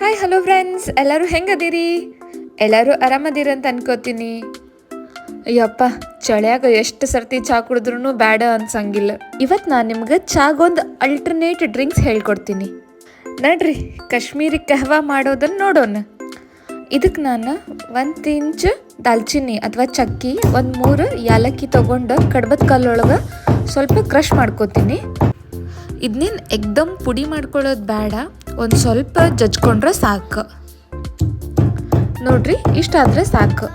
Hi hello friends ಎಲ್ಲರೂ ಹೆಂಗದಿರಿ? ಎಲ್ಲರೂ ಆರಾಮದಿರಿ ಅಂತ ಅನ್ಕೋತೀನಿ. ಅಯ್ಯಪ್ಪ, ಚಳಿಯಾಗ ಎಷ್ಟು ಸರ್ತಿ ಚಹಾ ಕುಡಿದ್ರೂ ಬೇಡ ಅನ್ಸಂಗಿಲ್ಲ. ಇವತ್ತು ನಾನು ನಿಮ್ಗೆ ಚಾಗೊಂದು ಅಲ್ಟರ್ನೇಟ್ ಡ್ರಿಂಕ್ಸ್ ಹೇಳ್ಕೊಡ್ತೀನಿ. ನಡ್ರಿ, ಕಾಶ್ಮೀರಿ ಕಹವಾ ಮಾಡೋದನ್ನು ನೋಡೋಣ. ಇದಕ್ಕೆ ನಾನು ಒಂದು ಇಂಚ್ ದಾಲ್ಚಿನ್ನಿ ಅಥವಾ ಚಕ್ಕಿ, ಒಂದು ಮೂರು ಯಾಲಕ್ಕಿ ತೊಗೊಂಡು ಕಡ್ಬದ ಕಲ್ಲೊಳಗೆ ಸ್ವಲ್ಪ ಕ್ರಷ್ ಮಾಡ್ಕೋತೀನಿ. ಇದನ್ನೇನು ಎಕ್ದಮ್ ಪುಡಿ ಮಾಡ್ಕೊಳ್ಳೋದು ಬೇಡ ಒಂದು ಸ್ವಲ್ಪ ಜಜ್ಕೊಂಡ್ರೆ ಸಾಕು. ನೋಡ್ರಿ ಇಷ್ಟಾದರೆ ಸಾಕು.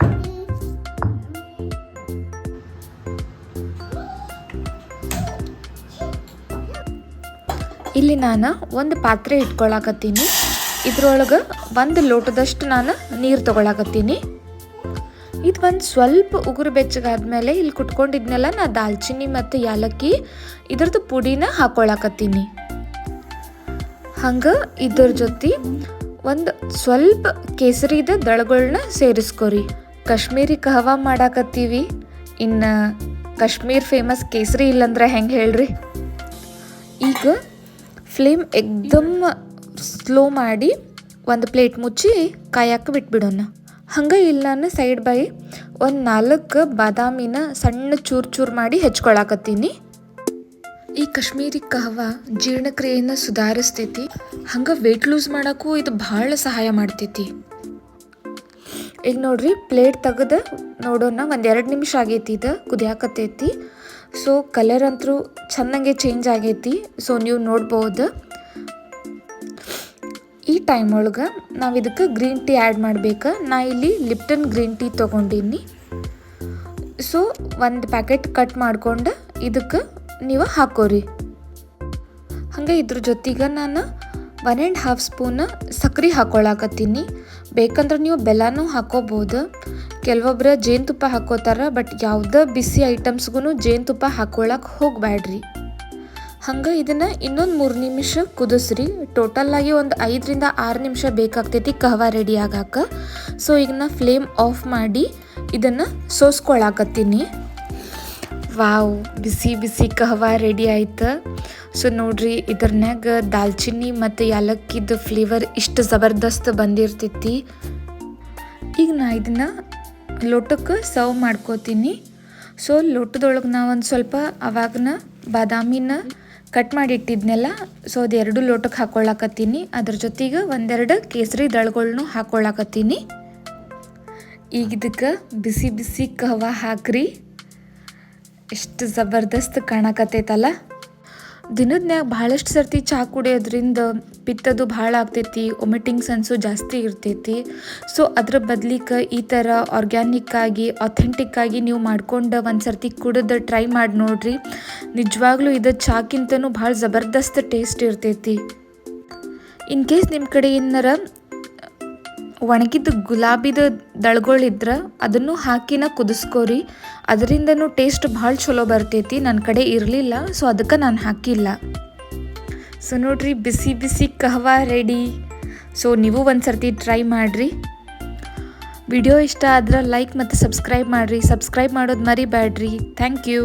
ಇಲ್ಲಿ ನಾನು ಒಂದು ಪಾತ್ರೆ ಇಟ್ಕೊಳಕತ್ತೀನಿ. ಇದ್ರೊಳಗೆ ಒಂದು ಲೋಟದಷ್ಟು ನಾನು ನೀರು ತೊಗೊಳಕತ್ತೀನಿ. ಇದು ಒಂದು ಸ್ವಲ್ಪ ಉಗುರು ಬೆಚ್ಚಗಾದ್ಮೇಲೆ ಇಲ್ಲಿ ಕುಟ್ಕೊಂಡಿದ್ನೆಲ್ಲ ನಾ ದಾಲ್ಚಿನ್ನಿ ಮತ್ತು ಯಾಲಕ್ಕಿ ಇದ್ರದ್ದು ಪುಡಿನ ಹಾಕೊಳಕತ್ತೀನಿ. ಹಂಗೆ ಇದ್ರ ಜೊತೆ ಒಂದು ಸ್ವಲ್ಪ ಕೇಸರಿದ ದಳಗಳನ್ನ ಸೇರಿಸ್ಕೊರಿ. ಕಾಶ್ಮೀರಿ ಕಹವಾ ಮಾಡಾಕತ್ತೀವಿ. ಇನ್ನು ಕಾಶ್ಮೀರ್ ಫೇಮಸ್ ಕೇಸರಿ ಇಲ್ಲಂದ್ರೆ ಹೆಂಗೆ ಹೇಳ್ರಿ? ಈಗ ಫ್ಲೇಮ್ ಎಕ್ದಮ್ ಸ್ಲೋ ಮಾಡಿ ಒಂದು ಪ್ಲೇಟ್ ಮುಚ್ಚಿ ಕಾಯಕ್ಕೆ ಬಿಟ್ಬಿಡೋಣ. ಹಂಗೆ ಇಲ್ಲ ನಾನು ಸೈಡ್ ಬೈ ಒಂದು ನಾಲ್ಕು ಬಾದಾಮಿನ ಸಣ್ಣ ಚೂರು ಚೂರು ಮಾಡಿ ಹೆಚ್ಕೊಳಕತ್ತೀನಿ. ಈ ಕಾಶ್ಮೀರಿ ಕಹವಾ ಜೀರ್ಣಕ್ರಿಯೆಯನ್ನ ಸುಧಾರಿಸ್ತೈತಿ. ಹಂಗೆ ವೆಯ್ಟ್ ಲೂಸ್ ಮಾಡೋಕ್ಕೂ ಇದು ಭಾಳ ಸಹಾಯ ಮಾಡ್ತೈತಿ. ಈಗ ನೋಡ್ರಿ ಪ್ಲೇಟ್ ತೆಗೆದು ನೋಡೋಣ, ಒಂದು ಎರಡು ನಿಮಿಷ ಆಗೈತಿ ಇದು ಕುದಿಯಾಕತ್ತೈತಿ ಸೊ ಕಲರ್ ಅಂತೂ ಚೆನ್ನಾಗೆ ಚೇಂಜ್ ಆಗೈತಿ. ಸೊ ನೀವು ನೋಡ್ಬೋದು. ಈ ಟೈಮ್ ಒಳಗೆ ನಾವು ಇದಕ್ಕೆ ಗ್ರೀನ್ ಟೀ ಆ್ಯಡ್ ಮಾಡ್ಬೇಕು. ನಾ ಇಲ್ಲಿ ಲಿಪ್ಟನ್ ಗ್ರೀನ್ ಟೀ ತೊಗೊಂಡಿನಿ. ಸೊ ಒಂದು ಪ್ಯಾಕೆಟ್ ಕಟ್ ಮಾಡ್ಕೊಂಡು ಇದಕ್ಕೆ ನೀವು ಹಾಕೋರಿ. ಹಾಗೆ ಇದ್ರ ಜೊತೆಗೆ ನಾನು ಒನ್ ಆ್ಯಂಡ್ ಹಾಫ್ ಸ್ಪೂನ್ ಸಕ್ಕರೆ ಹಾಕೊಳಕತ್ತೀನಿ. ಬೇಕಂದ್ರೆ ನೀವು ಬೆಲ್ಲನೂ ಹಾಕೋಬೋದು. ಕೆಲವೊಬ್ಬರು ಜೇನುತುಪ್ಪ ಹಾಕೋತಾರ ಬಟ್ ಯಾವುದೇ ಬಿಸಿ ಐಟಮ್ಸ್ಗೂ ಜೇನುತುಪ್ಪ ಹಾಕೊಳಕ್ಕೆ ಹೋಗಬೇಡ್ರಿ ಹಂಗೆ ಇದನ್ನು ಇನ್ನೊಂದು ಮೂರು ನಿಮಿಷ ಕುದಿಸ್ರಿ. ಟೋಟಲ್ಲಾಗಿ ಒಂದು ಐದರಿಂದ ಆರು ನಿಮಿಷ ಬೇಕಾಗ್ತೈತಿ ಕಹವಾ ರೆಡಿ ಆಗಾಕ. ಸೊ ಈಗ ನಾ ಫ್ಲೇಮ್ ಆಫ್ ಮಾಡಿ ಇದನ್ನು ಸೋಸ್ಕೊಳಕತ್ತೀನಿ. ವಾವ್, ಬಿಸಿ ಬಿಸಿ ಕಹವಾ ರೆಡಿ ಆಯ್ತು. ಸೊ ನೋಡ್ರಿ, ಇದ್ರನ್ಯಾಗ ದಾಲ್ಚಿನ್ನಿ ಮತ್ತು ಯಾಲಕ್ಕಿದ ಫ್ಲೇವರ್ ಇಷ್ಟು ಜಬರ್ದಸ್ತ್ ಬಂದಿರ್ತೈತಿ. ಈಗ ನಾ ಇದನ್ನು ಲೋಟಕ್ಕೆ ಸರ್ವ್ ಮಾಡ್ಕೋತೀನಿ. ಸೊ ಲೋಟದೊಳಗೆ ನಾ ಒಂದು ಸ್ವಲ್ಪ ಅವಾಗನ ಬಾದಾಮಿನ ಕಟ್ ಮಾಡಿ ಇಟ್ಟಿದ್ನೆಲ್ಲ ಸೊ ಅದೆರಡು ಲೋಟಕ್ಕೆ ಹಾಕ್ಕೊಳ್ಳಾಕತ್ತೀನಿ ಅದ್ರ ಜೊತೆಗೆ ಒಂದೆರಡು ಕೇಸರಿ ದಳಗಳನ್ನೂ ಹಾಕ್ಕೊಳ್ಳಾಕತ್ತೀನಿ ಈಗ ಇದಕ್ಕೆ ಬಿಸಿ ಬಿಸಿ ಕಹವಾ ಹಾಕ್ರಿ. ಎಷ್ಟು ಜಬರ್ದಸ್ತ್ ಕಾಣಕತ್ತೈತಲ್ಲ? ದಿನದ್ನ್ಯಾಗ ಭಾಳಷ್ಟು ಸರ್ತಿ ಚಹಾ ಕುಡಿಯೋದ್ರಿಂದ ಪಿತ್ತದು ಭಾಳ ಆಗ್ತೈತಿ ಒಮಿಟಿಂಗ್ ಸೆನ್ಸು ಜಾಸ್ತಿ ಇರ್ತೈತಿ. ಸೊ ಅದ್ರ ಬದ್ಲಿಕ್ಕೆ ಈ ಥರ ಆರ್ಗ್ಯಾನಿಕ್ಕಾಗಿ ಆಗಿ ಅಥೆಂಟಿಕ್ ಆಗಿ ನೀವು ಮಾಡ್ಕೊಂಡು ಒಂದು ಸರ್ತಿ ಕುಡಿದು ಟ್ರೈ ಮಾಡಿ ನೋಡ್ರಿ. ನಿಜವಾಗ್ಲೂ ಇದು ಚಾಕ್ಕಿಂತನೂ ಭಾಳ ಜಬರ್ದಸ್ತ್ ಟೇಸ್ಟ್ ಇರ್ತೈತಿ. ಇನ್ ಕೇಸ್ ನಿಮ್ಮ ಕಡೆ ಏನಾರ ಒಣಗಿದ ಗುಲಾಬಿದ ದಳಗಳಿದ್ರೆ ಅದನ್ನು ಹಾಕಿನ ಕುದಿಸ್ಕೋರಿ. ಅದರಿಂದನೂ ಟೇಸ್ಟ್ ಭಾಳ ಚಲೋ ಬರ್ತೈತಿ ನನ್ನ ಕಡೆ ಇರಲಿಲ್ಲ, ಸೊ ಅದಕ್ಕೆ ನಾನು ಹಾಕಿಲ್ಲ. ಸೊ ನೋಡ್ರಿ, ಬಿಸಿ ಬಿಸಿ ಕಹವಾ ರೆಡಿ. ಸೊ ನೀವು ಒಂದು ಸರ್ತಿ ಟ್ರೈ ಮಾಡಿರಿ. ವಿಡಿಯೋ ಇಷ್ಟ ಆದ್ರೆ ಲೈಕ್ ಮತ್ತು ಸಬ್ಸ್ಕ್ರೈಬ್ ಮಾಡಿರಿ. ಸಬ್ಸ್ಕ್ರೈಬ್ ಮಾಡೋದು ಮರಿಬೇಡ್ರಿ ಥ್ಯಾಂಕ್ ಯು.